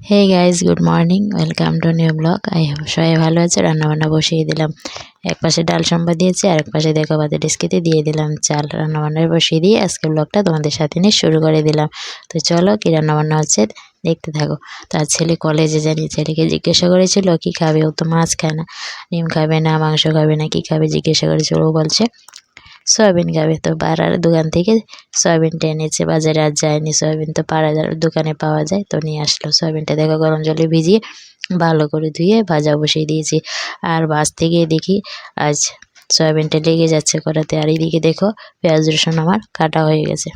Hey guys good morning welcome to new blog I সবাই ভালো আছে। রান্নাবান্না বসিয়ে দিলাম। এক পাশে ডাল সম্বা দিয়েছি আর এক পাশে দেখো বাদে ডিস্কিতে দিয়ে দিলাম। চাল রান্নাবান্নায় বসিয়ে দিয়ে আজকে ব্লগটা তোমাদের সাথে নিয়ে শুরু করে দিলাম। তো চলো কী রান্নাবান্না হচ্ছে দেখতে থাকো। তার ছেলে কলেজে জানি, ছেলেকে জিজ্ঞাসা করেছিল, কি খাবে? ও তো মাছ খায় না, ডিম খাবে না, মাংস খাবে না, কি খাবে? জিজ্ঞাসা করেছিল, ও বলছে সয়াবিন খাবে তো পাড়ার দোকান থেকে সয়াবিনটা এনেছে, বাজারে আর যায়নি। সয়াবিন তো পাড়ার দোকানে পাওয়া যায়, তো নিয়ে আসলো। সয়াবিনটা দেখো গরম জলে ভিজিয়ে ভালো করে ধুয়ে ভাজা বসিয়ে দিয়েছি। আর বাঁচতে গিয়ে দেখি আজ সয়াবিনটা লেগে যাচ্ছে করাতে আর এইদিকে দেখো পেঁয়াজ, রসুন আমার কাটা হয়ে গেছে।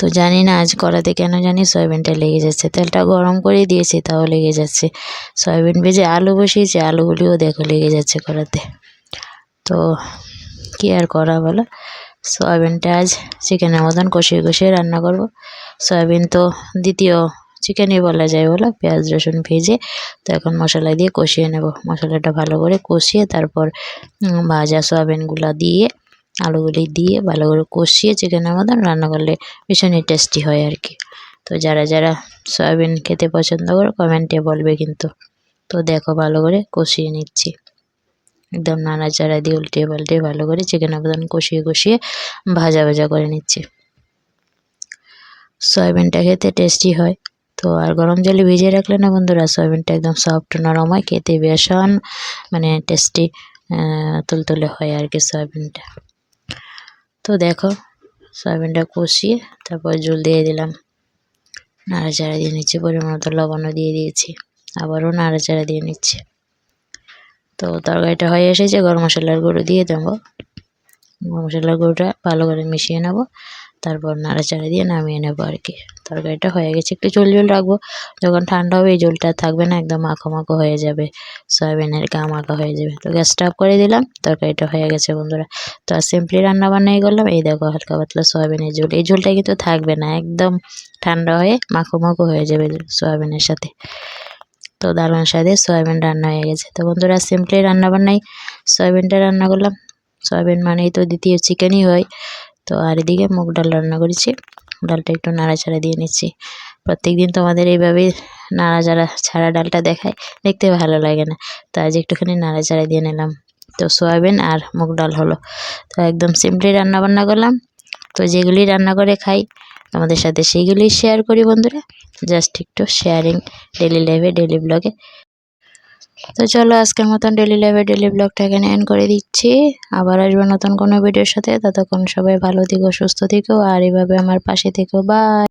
তো জানি না আজ করাতে কেন জানি সয়াবিনটা লেগে যাচ্ছে। তেলটা গরম করে দিয়েছি, তাও লেগে যাচ্ছে। সয়াবিন ভেজে আলু বসিয়েছি, আলুগুলিও দেখো লেগে যাচ্ছে করাতে তো কী আর করা বলো? সয়াবিনটা আজ চিকেনের মতন কষিয়ে কষিয়ে রান্না করব। সয়াবিন তো দ্বিতীয় চিকেনই বলা যায় বলো, পেঁয়াজ, রসুন ভেজে তো এখন মশলা দিয়ে কষিয়ে নেব। মশলাটা ভালো করে কষিয়ে তারপর ভাজা সয়াবিনগুলো দিয়ে, আলুগুলি দিয়ে ভালো করে কষিয়ে চিকেনের মতন রান্না করলে ভীষণই টেস্টি হয় আর কি। তো যারা যারা সয়াবিন খেতে পছন্দ করে, কমেন্টে বলবে কিন্তু। তো দেখো ভালো করে কষিয়ে নিচ্ছি। একদম নাড়াচাড়া দিয়ে উল্টে পাল্টে ভালো করে চিকেন আবেদন কষিয়ে কষিয়ে ভাজা ভাজা করে নিচ্ছি। সয়াবিনটা খেতে টেস্টি হয়। তো আর গরম জলে ভিজিয়ে রাখলে না বন্ধুরা, সয়াবিনটা একদম সফট নরম হয়, খেতে ভীষণ মানে টেস্টি তুলতুলে হয় আর কি সয়াবিনটা। তো দেখো, সয়াবিনটা কষিয়ে তারপর জল দিয়ে দিলাম। নাড়াচাড়া দিয়ে নিচ্ছি, পরিমাণ মতো লবণও দিয়ে দিয়েছি। আবারও নাড়াচাড়া দিয়ে নিচ্ছি। তো তরকারিটা হয়ে এসেছে, গরম মশলার গুঁড়ো দিয়ে দেবো। গরম মশলার গুঁড়োটা ভালো করে মিশিয়ে নেব, তারপর নাড়াচাড়া দিয়ে নামিয়ে নেব আর কি। তরকারিটা হয়ে গেছে, একটু ঝোল ঝোল রাখব। যখন ঠান্ডা হবে এই ঝোলটা থাকবে না, একদম মাখো মাখো হয়ে যাবে, সয়াবিনের গা মাখা হয়ে যাবে। তো গ্যাসটা অফ করে দিলাম, তরকারিটা হয়ে গেছে বন্ধুরা। তো আর সিম্পলি রান্না বান্নাই করলাম, এই দেখো হালকা পাতলা সয়াবিনের ঝোল। এই ঝোলটা কিন্তু থাকবে না, একদম ঠান্ডা হয়ে মাখো মাখো হয়ে যাবে সয়াবিনের সাথে। তো দারুণ স্বাদে সয়াবিন রান্না হয়ে গেছে। তো বন্ধুরা সিম্পলি রান্না বান্নাই সয়াবিনটা রান্না করলাম। সয়াবিন মানেই তো দ্বিতীয় চিকেনই হয়। তো আর এদিকে মুগ ডাল রান্না করেছি। ডালটা একটু নাড়াচাড়া দিয়ে নিচ্ছি। প্রত্যেক দিন তোমাদের এইভাবে নাড়াচাড়া ছাড়া ডালটা দেখায়, দেখতে ভালো লাগে না। তো আজ একটুখানি নাড়াচাড়া দিয়ে নিলাম। তো সয়াবিন আর মুগ ডাল হলো। তো একদম সিম্পলি রান্না বান্না করলাম। তো যেগুলি রান্না করে খাই তোমাদের সাথে সেইগুলি শেয়ার করি বন্ধুরা। জাস্ট একটু শেয়ারিং ডেলি লাইফে ডেলি ব্লগে তো চলো আজকের মতন ডেলি লাইফে ডেলি ব্লগটা এখানে এন্ড করে দিচ্ছি। আবার আসব নতুন কোনো ভিডিওর সাথে। ততক্ষণ সবাই ভালো থেকো, সুস্থ থেকো, আর এভাবে আমার পাশে থেকো। বাই